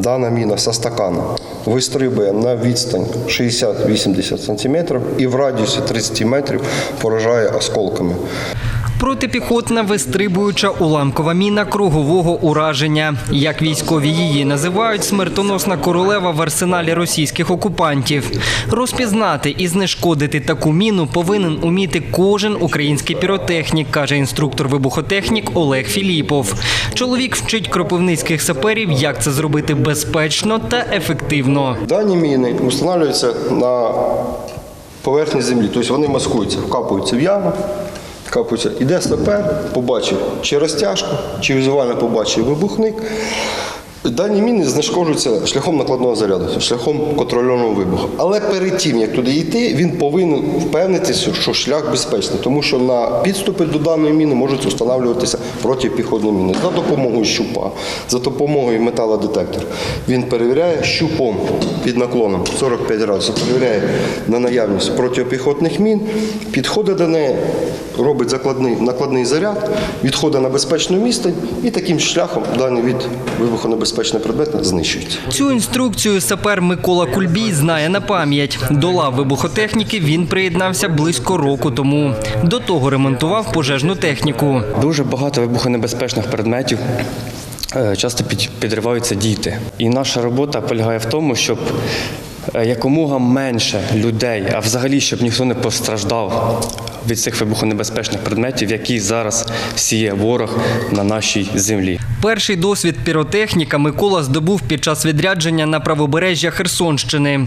дана міна со стакана вистрибує на відстань 60-80 см і в радіусі 30 метрів поражає осколками. Протипіхотна вистрибуюча уламкова міна кругового ураження. Як військові її називають, смертоносна королева в арсеналі російських окупантів. Розпізнати і знешкодити таку міну повинен уміти кожен український піротехнік, каже інструктор-вибухотехнік Олег Філіпов. Чоловік вчить кропивницьких саперів, як це зробити безпечно та ефективно. Дані міни встановлюються на поверхні землі, тобто вони маскуються, вкапуються в яму, вкапуються. Іде сапер, побачив чи розтяжку, чи візуально побачив вибухник. Дані міни знешкоджуються шляхом накладного заряду, шляхом контрольованого вибуху. Але перед тим, як туди йти, він повинен впевнитися, що шлях безпечний, тому що на підступи до даної міни можуть встановлюватися протипіхотні міни за допомогою щупа, за допомогою металодетектора. Він перевіряє щупом під наклоном 45 градусів, перевіряє на наявність протипіхотних мін, підходить до неї, робить закладний, накладний заряд, відходить на безпечну місце і таким шляхом даний від вибухонебезпечний предмет знищують. Цю інструкцію сапер Микола Кульбій знає на пам'ять. До лав вибухотехніки він приєднався близько року тому. До того ремонтував пожежну техніку. Дуже багато вибухонебезпечних предметів. е, Часто під- підриваються діти. І наша робота полягає в тому, щоб якомога менше людей, а взагалі, щоб ніхто не постраждав від цих вибухонебезпечних предметів, які зараз сіє ворог на нашій землі. Перший досвід піротехніка Микола здобув під час відрядження на правобережжя Херсонщини.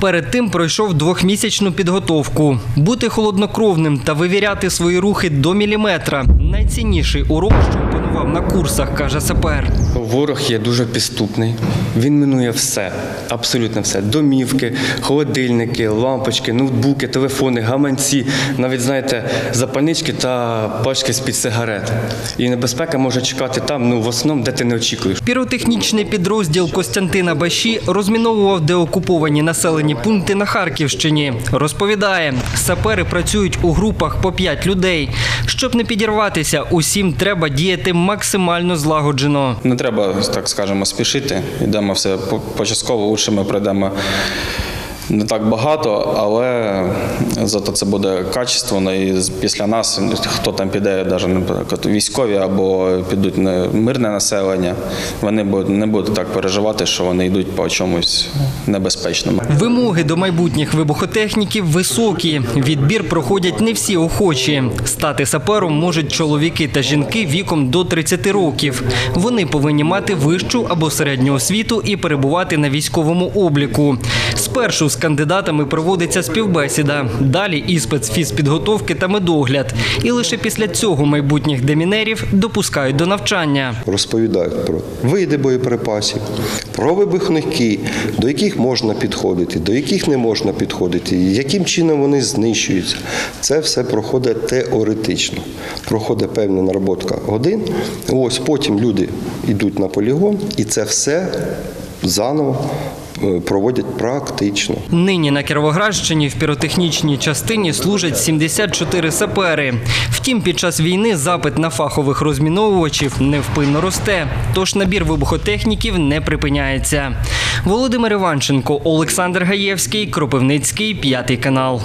Перед тим пройшов двохмісячну підготовку. Бути холоднокровним та вивіряти свої рухи до міліметра найцінніший урок, що опанував на курсах, каже сапер. Ворог є дуже підступний. Він минує все, абсолютно все. Домівки, холодильники, лампочки, ноутбуки, телефони, гаманці, навіть знаєте, запальнички та пачки з-під сигарет. І небезпека може чекати там, ну в основному, де ти не очікуєш. Піротехнічний підрозділ Костянтина Баші розміновував деокуповані населені пункти на Харківщині. Розповідає, сапери працюють у групах по 5 людей. Щоб не підірватися, усім треба діяти максимально злагоджено. Не треба, так скажемо, спішити. Йдемо все по- початково, лучше ми пройдемо не так багато, але зато це буде качественно. І після нас хто там піде, навіть військові або підуть на мирне населення, вони не будуть так переживати, що вони йдуть по чомусь небезпечному. Вимоги до майбутніх вибухотехніків високі. Відбір проходять не всі охочі. Стати сапером можуть чоловіки та жінки віком до 30 років. Вони повинні мати вищу або середню освіту і перебувати на військовому обліку. Спершу з кандидатами проводиться співбесіда, далі іспит з фізпідготовки та медогляд. І лише після цього майбутніх демінерів допускають до навчання. розповідають про види боєприпасів, про вибухники, до яких можна підходити, до яких не можна підходити, яким чином вони знищуються. Це все проходить теоретично. Проходить певна наработка годин. Ось потім люди йдуть на полігон, і це все заново проводять практично. Нині на Кіровоградщині в піротехнічній частині служать 74 сапери. Втім, під час війни запит на фахових розміновувачів невпинно росте, тож набір вибухотехніків не припиняється. Володимир Іванченко, Олександр Гаєвський, Кропивницький, п'ятий канал.